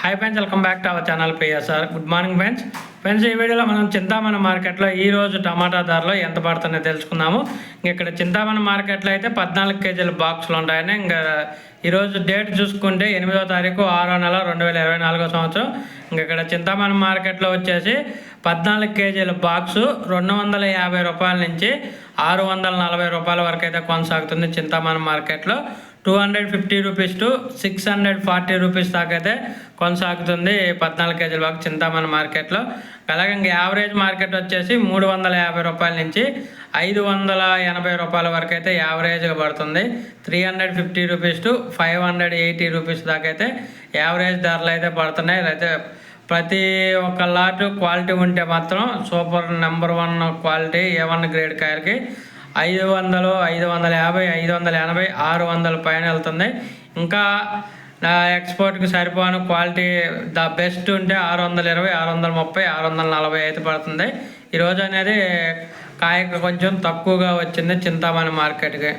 Hi friends welcome back to our channel PSR good morning friends friends ఈ వీడియోలో మనం చింతామణ మార్కెట్లో ఈ రోజు టమాటా ధరలో ఎంత పడుతుందో తెలుసుకుందాము. ఇక్కడ చింతామణ మార్కెట్లో అయితే పద్నాలుగు కేజీల బాక్సులు ఉంటాయని ఇంకా ఈరోజు డేట్ చూసుకుంటే ఎనిమిదో తారీఖు ఆరో నెల రెండు వేల ఇరవై నాలుగో సంవత్సరం. ఇంక ఇక్కడ చింతామణి మార్కెట్లో వచ్చేసి పద్నాలుగు కేజీల బాక్సు రెండు వందల యాభై రూపాయల నుంచి ఆరు వందల నలభై రూపాయల వరకు అయితే కొనసాగుతుంది చింతామణి మార్కెట్లో. Two hundred fifty rupees to six hundred forty rupees దాకా అయితే కొనసాగుతుంది పద్నాలుగు కేజీల వరకు చింతామణి మార్కెట్లో. అలాగే ఇంకా యావరేజ్ మార్కెట్ వచ్చేసి మూడు వందల యాభై రూపాయల నుంచి ఐదు వందల ఎనభై రూపాయల వరకు అయితే యావరేజ్గా పడుతుంది. Three hundred fifty rupees to five hundred eighty rupees దాకా అయితే యావరేజ్ ధరలు అయితే పడుతున్నాయి. అయితే ప్రతి ఒక్క లాటు క్వాలిటీ ఉంటే మాత్రం super number one quality A one grade కాయలకి ఐదు వందలు ఐదు వందల యాభై ఐదు వందల ఎనభై ఆరు వందల పైన వెళ్తుంది. ఇంకా నా ఎక్స్పోర్ట్కి సరిపోని క్వాలిటీ ద బెస్ట్ ఉంటే ఆరు వందల ఇరవై ఆరు వందల ముప్పై ఆరు వందల నలభై అయితే పడుతుంది. ఈరోజు అనేది కాయ కొంచెం తక్కువగా వచ్చింది చింతామణి మార్కెట్కి.